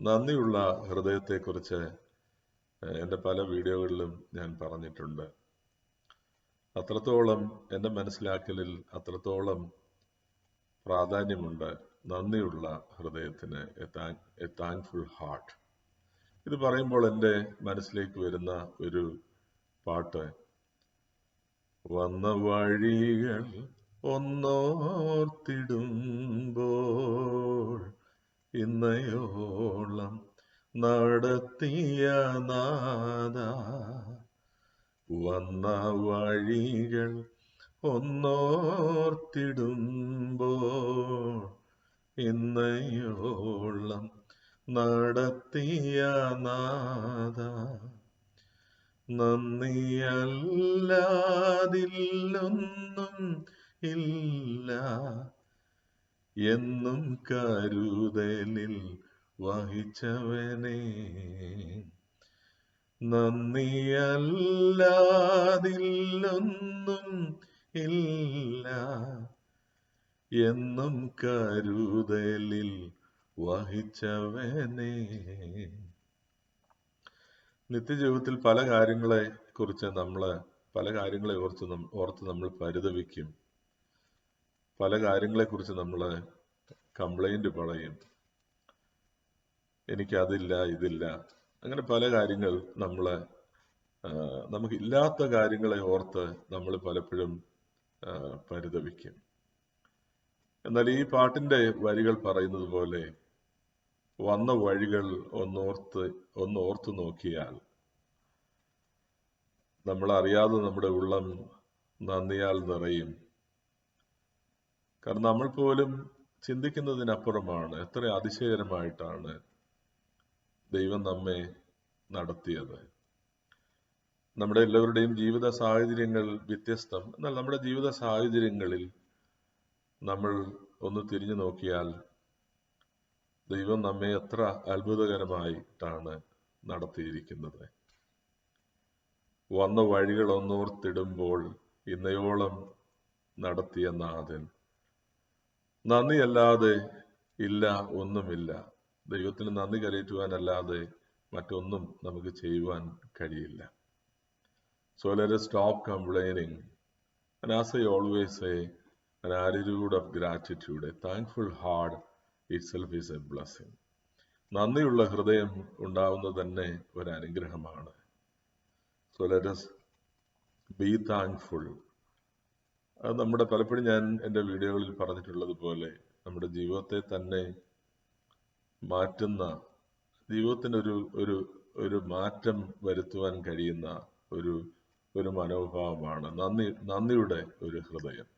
നന്ദിയുള്ള ഹൃദയത്തെക്കുറിച്ച് എന്റെ പല വീഡിയോകളിലും ഞാൻ പറഞ്ഞിട്ടുണ്ട്. അത്രത്തോളം എന്റെ മനസ്സിലാക്കലിൽ അത്രത്തോളം പ്രാധാന്യമുണ്ട്. നന്ദിയുള്ള ഹൃദയത്തിന് എ താങ്ക്ഫുൾ ഹാർട്ട്. ഇത് പറയുമ്പോൾ എന്റെ മനസ്സിലേക്ക് വരുന്ന ഒരു പാട്ട്. വന്ന വഴികൾ ഒന്നോർത്തിടുമ്പോൾ ഇന്നയോളം നടത്തിയ നാദ വന്ന വഴികൾ ഒന്നോർത്തിടുമ്പോൾ ഇന്നയോളം നടത്തിയ നാദ നന്ദിയല്ലാതില്ലൊന്നും ഇല്ല. എന്നും കരുതലിൽ വഹിച്ചവനെ. നന്ദിയല്ലാതില്ലൊന്നും ഇല്ല. എന്നും കരുതലിൽ വഹിച്ചവനെ. നിത്യജീവിതത്തിൽ പല കാര്യങ്ങളെ കുറിച്ച് നമ്മൾ പല കാര്യങ്ങളെ ഓർത്ത് ഓർത്ത് നമ്മൾ പരിതപിക്കും. പല കാര്യങ്ങളെ കുറിച്ച് നമ്മൾ കംപ്ലൈന്റ് പറയും. എനിക്കതില്ല ഇതില്ല. അങ്ങനെ പല കാര്യങ്ങൾ നമ്മൾ നമുക്ക് ഇല്ലാത്ത കാര്യങ്ങളെ ഓർത്ത് നമ്മൾ പലപ്പോഴും പരിതപിക്കും. എന്നാൽ ഈ പാട്ടിന്റെ വരികൾ പറയുന്നത് പോലെ വന്ന വഴികൾ ഒന്നോർത്ത് ഒന്ന് ഓർത്തു നോക്കിയാൽ നമ്മൾ അറിയാതെ നമ്മുടെ ഉള്ളം നന്ദിയാൽ നിറയും. കാരണം നമ്മൾ പോലും ചിന്തിക്കുന്നതിനപ്പുറമാണ് എത്ര അതിശയകരമായിട്ടാണ് ദൈവം നമ്മെ നടത്തിയത്. നമ്മുടെ എല്ലാവരുടെയും ജീവിത സാഹചര്യങ്ങൾ വ്യത്യസ്തം. എന്നാൽ നമ്മുടെ ജീവിത സാഹചര്യങ്ങളിൽ നമ്മൾ ഒന്ന് തിരിഞ്ഞു നോക്കിയാൽ ദൈവം നമ്മെ എത്ര അത്ഭുതകരമായിട്ടാണ് നടത്തിയിരിക്കുന്നത്. വന്ന വഴികൾ ഒന്നോർത്തിടുമ്പോൾ ഇന്നയോളം നടത്തിയ നാഥൻ നന്ദിയല്ലാതെ ഇല്ല ഒന്നുമില്ല. ദൈവത്തിന് നന്ദി കരയറ്റുവാനല്ലാതെ മറ്റൊന്നും നമുക്ക് ചെയ്യുവാൻ കഴിയില്ല. So let stop complaining And as I always say, an attitude of gratitude, a thankful heart itself is a blessing. നന്ദിയുള്ള ഹൃദയം ഉണ്ടാവുന്നത് തന്നെ ഒരു അനുഗ്രഹമാണ്. സോ ലെറ്റസ് ബി താങ്ക്ഫുൾ അത് നമ്മുടെ പലപ്പോഴും ഞാൻ എന്റെ വീഡിയോകളിൽ പറഞ്ഞിട്ടുള്ളത് പോലെ നമ്മുടെ ജീവിതത്തെ തന്നെ മാറ്റുന്ന ജീവിതത്തിനൊരു ഒരു ഒരു മാറ്റം വരുത്തുവാൻ കഴിയുന്ന ഒരു ഒരു മനോഭാവമാണ് നന്ദി നന്ദിയുടെ ഒരു ഹൃദയം.